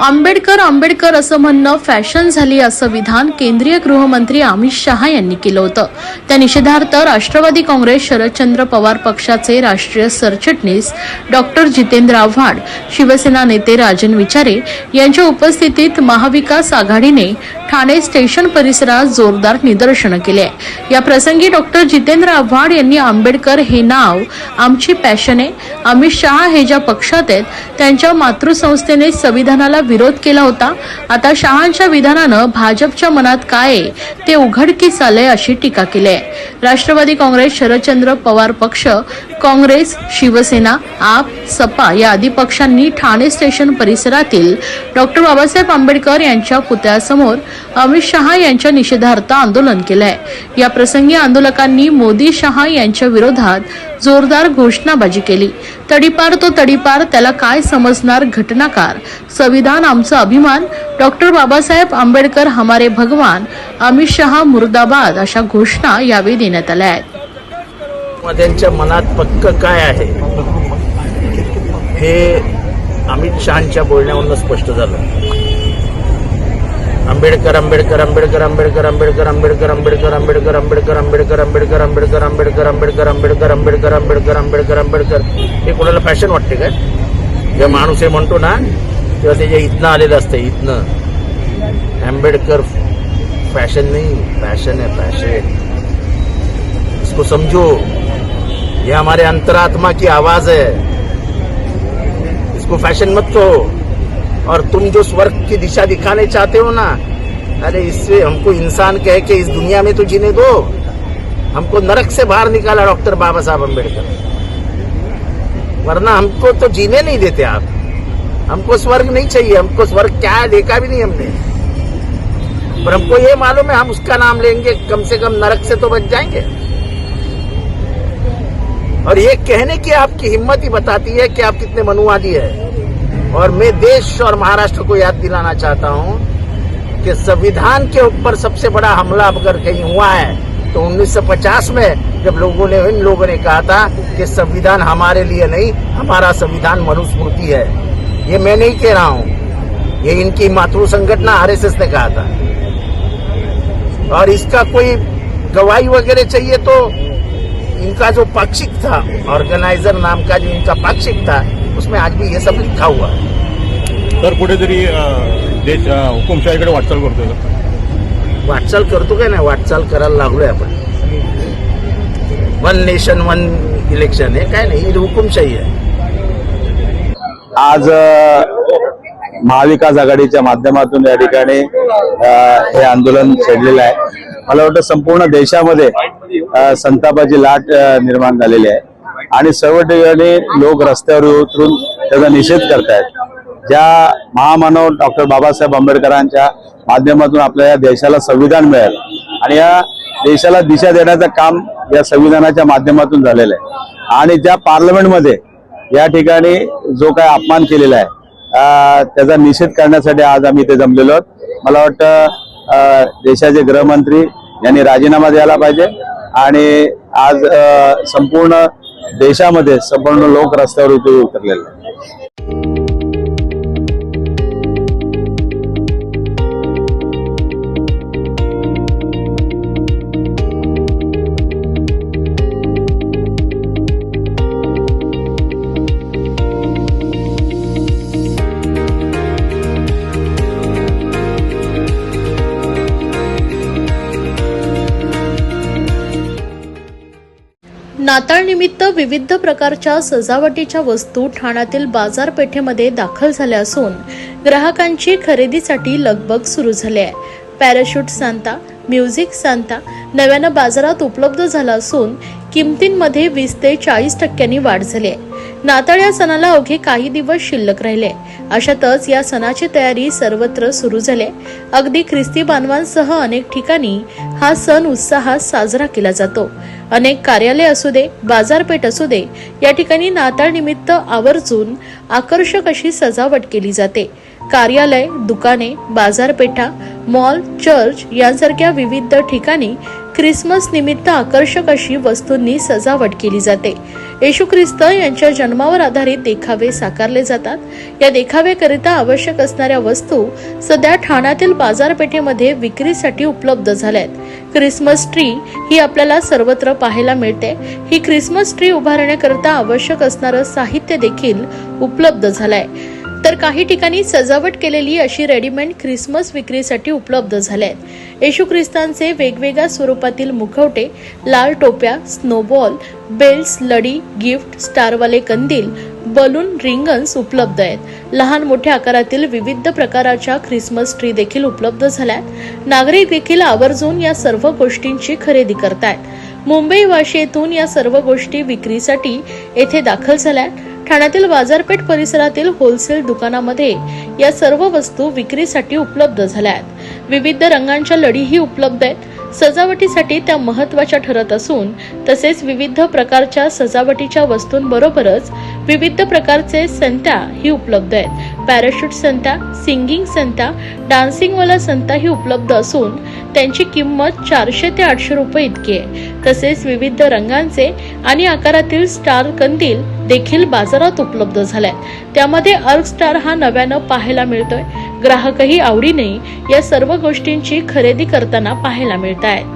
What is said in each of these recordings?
आंबेडकर आंबेडकर असं म्हणणं फॅशन झाली असं विधान केंद्रीय गृहमंत्री अमित शहा यांनी केलं होतं. त्या निषेधार्थ राष्ट्रवादी काँग्रेस शरदचंद्र पवार पक्षाचे राष्ट्रीय सरचिटणीस डॉक्टर जितेंद्र आव्हाड शिवसेना नेते राजन विचारे यांच्या उपस्थितीत महाविकास आघाडीने ठाणे स्टेशन परिसरात जोरदार निदर्शनं केली आहे. या प्रसंगी डॉक्टर जितेंद्र आव्हाड यांनी आंबेडकर हे नाव आमची पॅशन आहे अमित शहा हे ज्या पक्षात आहेत त्यांच्या मातृसंस्थेने संविधानाला विरोध केला होता. आता शहांच्या विधानानं भाजपच्या मनात काय आहे ते उघडकीस आलंय अशी टीका केली आहे. राष्ट्रवादी काँग्रेस शरदचंद्र पवार पक्ष काँग्रेस शिवसेना आप सपा या आदी पक्षांनी ठाणे स्टेशन परिसरातील डॉक्टर बाबासाहेब आंबेडकर यांच्या पुतळ्यासमोर अमित शहा यांच्या निषेधार्थ आंदोलन केलंय. या प्रसंगी आंदोलकांनी मोदी शहा यांच्या विरोधात जोरदार घोषणाबाजी केली. तडीपार तो तडीपार त्याला काय समजणार घटनाकार? संविधान आमचा अभिमान? डॉक्टर बाबासाहेब आंबेडकर हमारे भगवान अमित शहा मुर्दाबाद अशा घोषणा यावेळी देण्यात आल्या आहेत. त्यांच्या मनात पक्क काय आहे? हे अमित शहाच्या बोलण्यावरून स्पष्ट झालं. आंबेडकर आंबेडकर आंबेडकर आंबेडकर आंबेडकर आंबेडकर आंबेडकर आंबेडकर आंबेडकर आंबेडकर आंबेडकर आंबेडकर आंबेडकर आंबेडकर आंबेडकर आंबेडकर आंबेडकर आंबेडकर आंबेडकर हे कोणाला फॅशन वाटते काय जेव्हा माणूस हे म्हणतो ना तेव्हा त्याच्या इथनं आलेलं असतं इथनं आंबेडकर फॅशन नाही फॅशन आहे फॅशन इसको समझो ये हमारे अंतरात्मा की आवाज है इसको फैशन मत कहो और तुम जो स्वर्ग की दिशा दिखाने चाहते हो ना, अरे इससे हमको इंसान कह के इस दुनिया में तो जीने दो। हमको नरक से बाहर निकाला डॉक्टर बाबा साहब अंबेडकर वरना हमको तो जीने नहीं देते आप। हमको स्वर्ग नहीं चाहिए, हमको स्वर्ग क्या है, देखा भी नहीं हमने। पर हमको ये मालूम है, हम उसका नाम लेंगे, कम से कम नरक से तो बच जाएँगे। और ये कहने की आपकी हिम्मत ही बताती है कि आप कितने मनुवादी है। और मैं देश और महाराष्ट्र को याद दिलाना चाहता हूँ कि संविधान के ऊपर सबसे बड़ा हमला अगर कहीं हुआ है तो 1950 में जब लोगों ने, इन लोगों ने कहा था कि संविधान हमारे लिए नहीं, हमारा संविधान मनुस्मृति है। ये मैं नहीं कह रहा हूँ। ये इनकी मातृ संगठन आरएसएस ने कहा था। और इसका कोई गवाही वगैरह चाहिए तो इनका जो पाक्षिक था, ऑर्गेनाइजर नाम का जो इनका पाक्षिक था उसमें आज भी ये सब लिखा हुआ है। तर कुठेतरी अं, देश अं, हुकुमशाहीकडे वाटचाल करतोय का? वाटचाल करतो काय नाही? वाटचाल करायला लागलोय आपण. वन नेशन वन इलेक्शन हे काय नाही ही हुकुमशाही आहे. आज अ, महाविकास आघाडीच्या माध्यमातून या ठिकाणी अ, हे आंदोलन छेडलेलं आहे. मला वाटतं संपूर्ण देशामध्ये अ, संतापाची लाट अ, निर्माण झालेली आहे. आणि सर्व ठिकाणी लोक रस्त्यावर उतरून त्याचा निषेध करतायत. ज्या महामानव डॉक्टर बाबासाहेब आंबेडकरांच्या माध्यमातून आपल्या या देशाला संविधान मिळेल आणि या देशाला दिशा देण्याचं काम या संविधानाच्या माध्यमातून झालेलं आहे. आणि ज्या पार्लमेंटमध्ये या ठिकाणी जो काय अपमान केलेला आहे त्याचा निषेध करण्यासाठी आज आम्ही इथे जमलेलो आहोत. मला वाटतं देशाचे गृहमंत्री यांनी राजीनामा द्यायला पाहिजे आणि आज संपूर्ण देशामध्ये संपूर्ण लोक रस्त्यावर उतरू उतरलेले नाताळनिमित्त विविध प्रकारच्या सजावटीच्या वस्तू ठाण्यातील बाजारपेठेमध्ये दाखल झाल्या असून ग्राहकांची खरेदीसाठी लगबग सुरू झाली आहे. पॅराशूट सांता म्युझिक सांता नव्यानं बाजारात उपलब्ध झाला असून किमतींमध्ये वीस ते चाळीस टक्क्यांनी वाढ झाली आहे. नाताळ या सणाला अवघे काही दिवस शिल्लक राहिले. अशातच या सणाची तयारी सर्वत्र सुरू झाली. अगदी ख्रिस्ती बांधवांसह अनेक ठिकाणी हा सण उत्साहात साजरा केला जातो. अनेक कार्यालय असू दे बाजारपेठ असू दे या ठिकाणी नाताळ निमित्त आवर्जून आकर्षक अशी सजावट केली जाते. कार्यालय दुकाने बाजारपेठा मॉल चर्च यांसारख्या विविध ठिकाणी ख्रिसमस निमित्त आकर्षक अशी वस्तूंनी सजावट केली जाते. येशू ख्रिस्त यांच्या जन्मावर आधारित देखावे साकारले जातात. या देखाव्याकरिता आवश्यक असणाऱ्या वस्तू सध्या ठाण्यातील बाजारपेठेमध्ये विक्रीसाठी उपलब्ध झाल्या आहेत ख्रिसमस ट्री ही आपल्याला सर्वत्र पाहायला मिळते. ही ख्रिसमस ट्री उभारण्याकरिता आवश्यक असणारं साहित्य देखील उपलब्ध झालंय. तर काही ठिकाणी सजावट केलेली अशी रेडीमेड ख्रिसमस विक्रीसाठी उपलब्ध झाले आहेत येशू ख्रिस्तांचे वेगवेगळ्या स्वरूपातील मुखवटे लाल टोप्या स्नोबॉल बेल्स लडी गिफ्ट स्टारवाले कंदील बलून रिंगन्स उपलब्ध आहेत. लहान मोठ्या आकारातील विविध प्रकाराच्या ख्रिसमस ट्री देखील उपलब्ध झाल्या आहेत नागरिक देखील आवर्जून या सर्व गोष्टींची खरेदी करतायत. मुंबई वाशी या सर्व गोष्टी विक्रीसाठी येथे दाखल झाल्या ठाण्यातील बाजारपेठ परिसरातील होलसेल दुकानामध्ये या सर्व वस्तू विक्रीसाठी उपलब्ध झाल्या आहेत विविध रंगांच्या लढीही उपलब्ध आहेत. सजावटीसाठी त्या महत्त्वाच्या ठरत असून तसेच विविध प्रकारच्या सजावटीच्या वस्तूंबरोबरच विविध प्रकारचे संत्या ही उपलब्ध आहेत. पॅराशूट संत्या सिंगिंग संत्या डान्सिंगवाला संता ही उपलब्ध असून त्यांची किंमत चारशे ते आठशे रुपये इतकी आहे. तसेच विविध रंगांचे आणि आकारातील स्टार कंदील देखील बाजारात उपलब्ध झाल्यात. त्यामध्ये अर्क स्टार हा नव्यानं पाहायला मिळतोय. ग्राहकही आवडीने या सर्व गोष्टींची खरेदी करताना पाहायला मिळत आहेत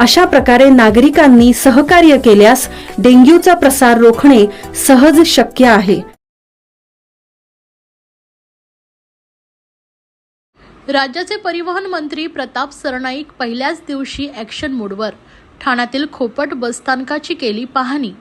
अशा प्रकारे नागरिकांनी सहकार्य केल्यास डेंग्यूचा प्रसार रोखणे सहज शक्य आहे. राज्याचे परिवहन मंत्री प्रताप सरनाईक पहिल्याच दिवशी ॲक्शन मोडवर ठाण्यातील खोपट बसस्थानकाची केली पाहणी.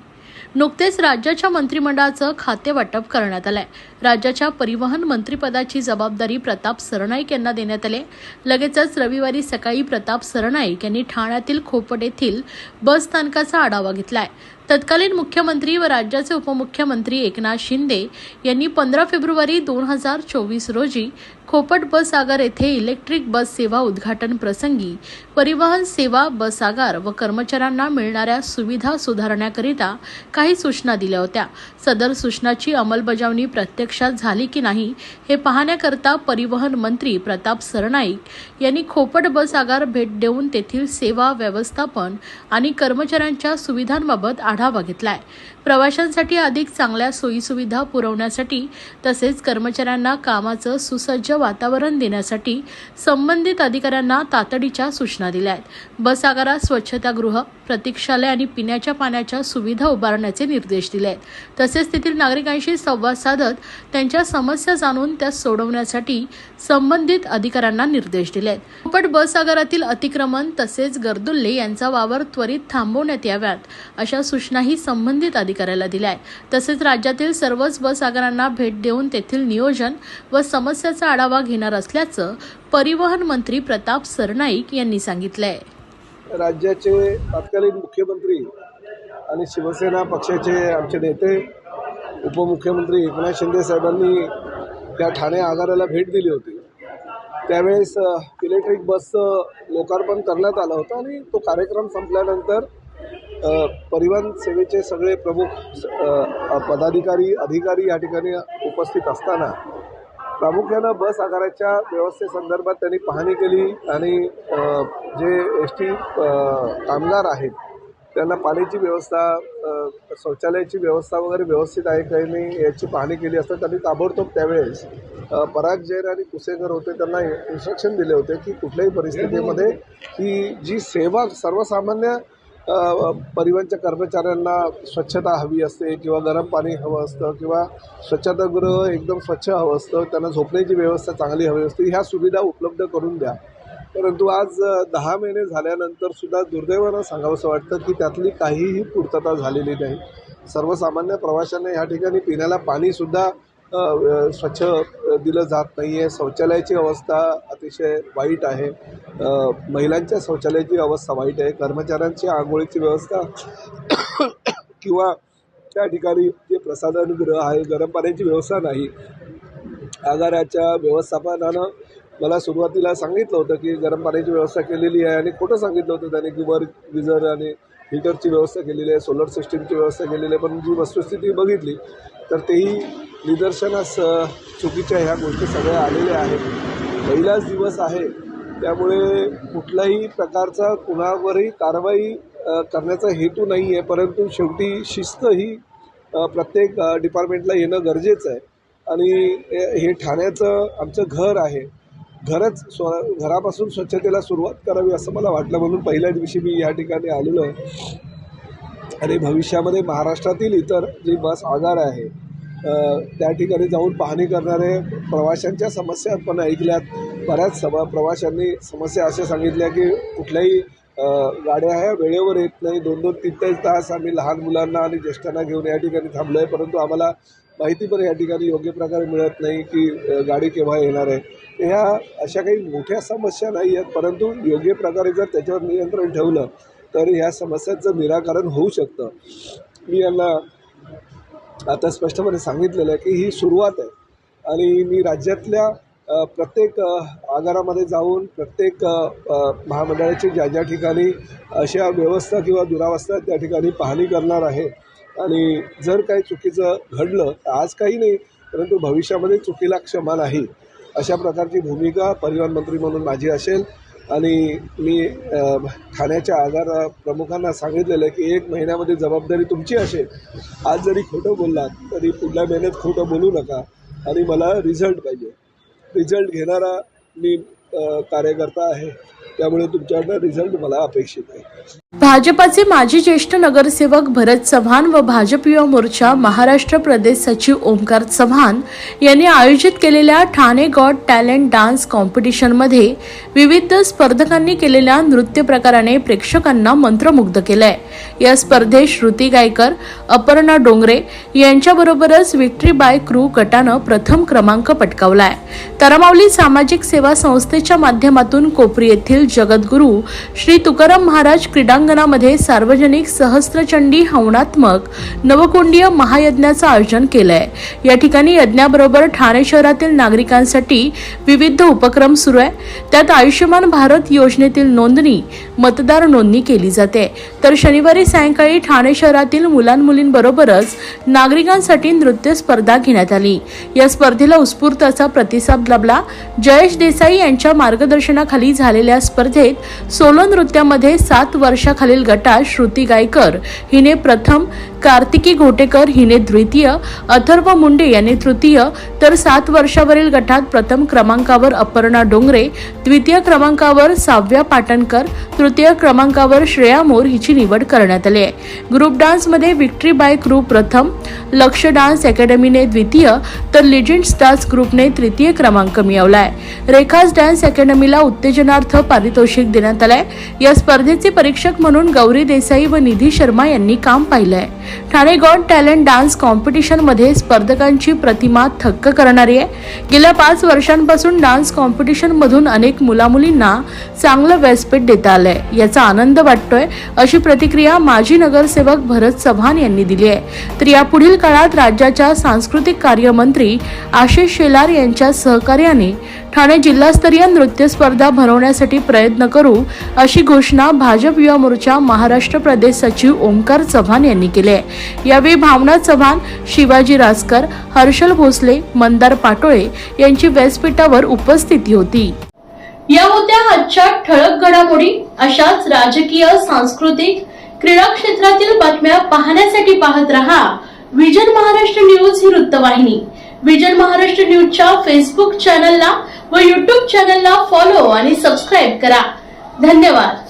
नुकतेच राज्याच्या मंत्रिमंडळाचं खातेवाटप करण्यात आलंय. राज्याच्या परिवहन मंत्रिपदाची जबाबदारी प्रताप सरनाईक यांना देण्यात आली. लगेचच रविवारी सकाळी प्रताप सरनाईक यांनी ठाण्यातील खोपट येथील बस स्थानकाचा आढावा घेतलाय. तत्कालीन मुख्यमंत्री व राज्याचे उपमुख्यमंत्री एकनाथ शिंदे यांनी पंधरा फेब्रुवारी दोन हजार चोवीस रोजी खोपट बस आगार येथे इलेक्ट्रिक बस सेवा उद्घाटन प्रसंगी परिवहन सेवा बस आगार व कर्मचाऱ्यांना मिळणाऱ्या सुविधा सुधारण्याकरिता काही सूचना दिल्या होत्या. सदर सूचनाची अंमलबजावणी प्रत्यक्ष प्रत्यक्षात झाली की नाही हे पाहण्याकरता परिवहन मंत्री प्रताप सरनाईक यांनी खोपट बस आगार भेट देऊन तेथील सेवा व्यवस्थापन आणि कर्मचाऱ्यांच्या सुविधांबाबत आढावा घेतलाय. प्रवाशांसाठी अधिक चांगल्या सोयीसुविधा पुरवण्यासाठी तसेच कर्मचाऱ्यांना कामाचं सुसज्ज वातावरण देण्यासाठी संबंधित अधिकाऱ्यांना तातडीच्या सूचना दिल्या आहेत. बस आगारात स्वच्छतागृह प्रतीक्षालय आणि पिण्याच्या पाण्याच्या सुविधा उभारण्याचे निर्देश दिले आहेत. तसेच तेथील नागरिकांशी संवाद साधत त्यांच्या समस्या जाणून त्या सोडवण्यासाठी संबंधित अधिकाऱ्यांना निर्देश दिले आहेत. पण बस आगारातील अतिक्रमण तसेच गर्दुल्ले यांचा वावर त्वरित थांबवण्यात याव्यात अशा सूचनाही संबंधित अधिकाऱ्याला दिल्या आहे. तसेच राज्यातील सर्वच बस आगारांना भेट देऊन तेथील नियोजन व समस्याचा आढावा घेणार असल्याचं परिवहन मंत्री प्रताप सरनाईक यांनी सांगितलंय. राज्याचे तत्कालीन मुख्यमंत्री आणि शिवसेना पक्षाचे आमचे नेते उपमुख्यमंत्री एकनाथ शिंदे साहेबांनी त्या ठाणे आगाराला भेट दिली होती. त्यावेळेस इलेक्ट्रिक बसचं लोकार्पण करण्यात आलं होतं आणि तो कार्यक्रम संपल्यानंतर परिवहन सेवेचे सगळे प्रमुख पदाधिकारी अधिकारी या ठिकाणी उपस्थित असताना प्रामुख्यानं बस आगाराच्या व्यवस्थेसंदर्भात त्यांनी पाहणी केली आणि जे एस टी कामगार आहेत त्यांना पाण्याची व्यवस्था शौचालयाची व्यवस्था वगैरे व्यवस्थित आहे काही नाही याची पाहणी केली असता त्यांनी ताबडतोब त्यावेळेस पराग जैन आणि कुसेकर होते त्यांना इन्स्ट्रक्शन दिले होते की कुठल्याही परिस्थितीमध्ये ही जी सेवा सर्वसामान्य परिवहनच्या कर्मचाऱ्यांना स्वच्छता हवी असते किंवा गरम पाणी हवं असतं किंवा स्वच्छतागृह एकदम स्वच्छ हवं असतं त्यांना झोपण्याची व्यवस्था चांगली हवी असते ह्या सुविधा उपलब्ध करून द्या. परंतु आज दहा महिने झाल्यानंतर सुद्धा दुर्दैवानं सांगावंसं वाटतं की त्यातली काहीही पूर्तता झालेली नाही. सर्वसामान्य प्रवाशांना ह्या ठिकाणी पिण्याला पाणीसुद्धा स्वच्छ दिलं जात नाही आहे शौचालयाची अवस्था अतिशय वाईट आहे. महिलांच्या शौचालयाची अवस्था वाईट आहे. कर्मचाऱ्यांची आंघोळीची व्यवस्था किंवा त्या ठिकाणी जे प्रसाधनगृह आहे गरम पाण्याची व्यवस्था नाही. आगाराच्या व्यवस्थापनानं मला सुरुवातीला सांगितलं होतं की गरम पाण्याची व्यवस्था केलेली आहे आणि खोटं सांगितलं होतं त्याने की वर गिझर आणि हीटरची व्यवस्था केलेली आहे सोलर सिस्टीमची व्यवस्था केलेली आहे. पण जी वस्तुस्थिती बघितली तर तेही निदर्शनास चुकीच्या ह्या गोष्टी सगळ्या आलेल्या आहेत. पहिलाच दिवस आहे. त्यामुळे कुठल्याही प्रकारचा कुणावरही कारवाई करण्याचा हेतू नाही आहे परंतु शेवटी शिस्त ही प्रत्येक डिपार्टमेंटला येणं गरजेचं आहे. आणि हे ठाण्याचं आमचं घर आहे. घरच स्व घरापासून स्वच्छतेला सुरुवात करावी असं मला वाटलं. म्हणून पहिल्या दिवशी मी या ठिकाणी आलेलो आहे. आणि भविष्यामध्ये महाराष्ट्रातील इतर जी बस आगार आहे त्या ठिकाणी जाऊन पाहणी करणारे प्रवाशांच्या समस्या पण ऐकल्यात. बऱ्याच सभा प्रवाशांनी समस्या अशा सांगितल्या की कुठल्याही गाड्या ह्या वेळेवर येत नाही. दोन दोन तीन तीन तास आम्ही लहान मुलांना आणि ज्येष्ठांना घेऊन या ठिकाणी थांबलो आहे परंतु आम्हाला माहिती पण या ठिकाणी योग्य प्रकारे मिळत नाही की गाडी केव्हा येणार आहे. ह्या अशा काही मोठ्या समस्या नाही आहेत परंतु योग्य प्रकारे जर त्याच्यावर नियंत्रण ठेवलं तर ह्या समस्यांचं निराकरण होऊ शकतं मी यांना आता स्पष्टपणे सांगितलेलं आहे की ही सुरुवात आहे. आणि मी राज्यातल्या प्रत्येक आगारामध्ये जाऊन प्रत्येक महामंडळाची ज्या ज्या ठिकाणी अशा व्यवस्था किंवा दुरावस्था त्या ठिकाणी पाहणी करणार आहे. आणि जर काही चुकीचं घडलं तर आज काही नाही परंतु भविष्यामध्ये चुकीला क्षमा नाही. अशा प्रकारची भूमिका परिवहन मंत्री म्हणून माझी असेल. आणि मी ठाण्याच्या आगार प्रमुखांना सांगितलेलं की एक महिन्यामध्ये जबाबदारी तुमची असेल. आज जरी खोटं बोललात तरी पुढल्या महिन्यात खोटं बोलू नका. आणि मला रिझल्ट पाहिजे. रिझल्ट घेणारा मी कार्यकर्ता आहे. त्यामुळे तुमच्याकडनं रिझल्ट मला अपेक्षित आहे. भाजपाचे माजी ज्येष्ठ नगरसेवक भरत चव्हाण व भाजप युवा मोर्चा महाराष्ट्र प्रदेश सचिव ओमकार चव्हाण यांनी आयोजित केलेल्या ठाणे गॉड टॅलेंट डान्स कॉम्पिटिशनमध्ये विविध स्पर्धकांनी केलेल्या नृत्य प्रकाराने प्रेक्षकांना मंत्रमुग्ध केलंय. या स्पर्धेत श्रुती गायकर अपर्णा डोंगरे यांच्याबरोबरच विक्ट्री बाय क्रू गटानं प्रथम क्रमांक पटकावलाय. तरमावली सामाजिक सेवा संस्थेच्या माध्यमातून कोपरी येथील जगद्गुरू श्री तुकाराम महाराज क्रीडांगणामध्ये सार्वजनिक सहस्त्रचंडी हवनात्मक नवकुंडीय महायज्ञाचं आयोजन केलंय. या ठिकाणी यज्ञाबरोबर ठाणे शहरातील नागरिकांसाठी विविध उपक्रम सुरू आहे. त्यात आयुष्यमान भारत योजनेतील नोंदणी मतदार नोंदणी केली जाते. तर शनिवारी सायंकाळी ठाणे शहरातील मुलांमुलींबरोबरच नागरिकांसाठी नृत्य स्पर्धा घेण्यात आली. या स्पर्धेला उत्स्फूर्त असा प्रतिसाद लाभला. जयेश देसाई यांच्या मार्गदर्शनाखाली झालेल्या स्पर्धेत सोलो नृत्यामध्ये सात वर्षाखालील गटात श्रुती गायकर हिने प्रथम कार्तिकी घोटेकर हिने द्वितीय अथर्व मुंडे यांनी तृतीय तर सात वर्षावरील गटात प्रथम क्रमांकावर अपर्णा डोंगरे द्वितीय क्रमांकावर साव्या पाटणकर तृतीय क्रमांकावर श्रेया मोर हिची निवड करण्यात आली आहे. ग्रुप डान्समध्ये विक्ट्री बाय ग्रुप प्रथम लक्ष डान्स अकॅडमीने द्वितीय तर लिजंड्स डान्स ग्रुपने तृतीय क्रमांक मिळवला आहे रेखास डान्स अकॅडमीला उत्तेजनार्थ पारितोषिक देण्यात आलंय. या स्पर्धेचे परीक्षक म्हणून गौरी देसाई व निधी शर्मा यांनी काम पाहिलंय. ठाणे गॉड टॅलेंट डान्स कॉम्पिटिशनमध्ये स्पर्धकांची प्रतिमा थक्क करणारी आहे. गेल्या पाच वर्षांपासून डान्स कॉम्पिटिशनमधून अनेक मुलामुलींना चांगलं व्यासपीठ देता आलंय. याचा आनंद वाटतोय अशी प्रतिक्रिया माजी नगरसेवक भरत चव्हाण यांनी दिली आहे. तर यापुढील काळात राज्याच्या सांस्कृतिक कार्यमंत्री आशिष शेलार यांच्या सहकार्याने ठाणे जिल्हास्तरीय नृत्य स्पर्धा भरवण्यासाठी प्रयत्न करू अशी घोषणा भाजप युवा मोर्चा महाराष्ट्र प्रदेश सचिव ओंकार चव्हाण यांनी केली आहे. यावेळी भावना चव्हाण शिवाजी रासकर हर्षल भोसले मंदार पाटोळे यांची व्यासपीठावर उपस्थिती होती. या होत्या आजच्या ठळक घडामोडी अशाच राजकीय सांस्कृतिक क्रीडा क्षेत्रातील बातम्या पाहण्यासाठी पाहत रहा विजन महाराष्ट्र न्यूज ही वृत्तवाहिनी. विजन महाराष्ट्र न्यूजच्या फेसबुक चॅनलला व युट्यूब चॅनलला फॉलो आणि सबस्क्राईब करा. धन्यवाद.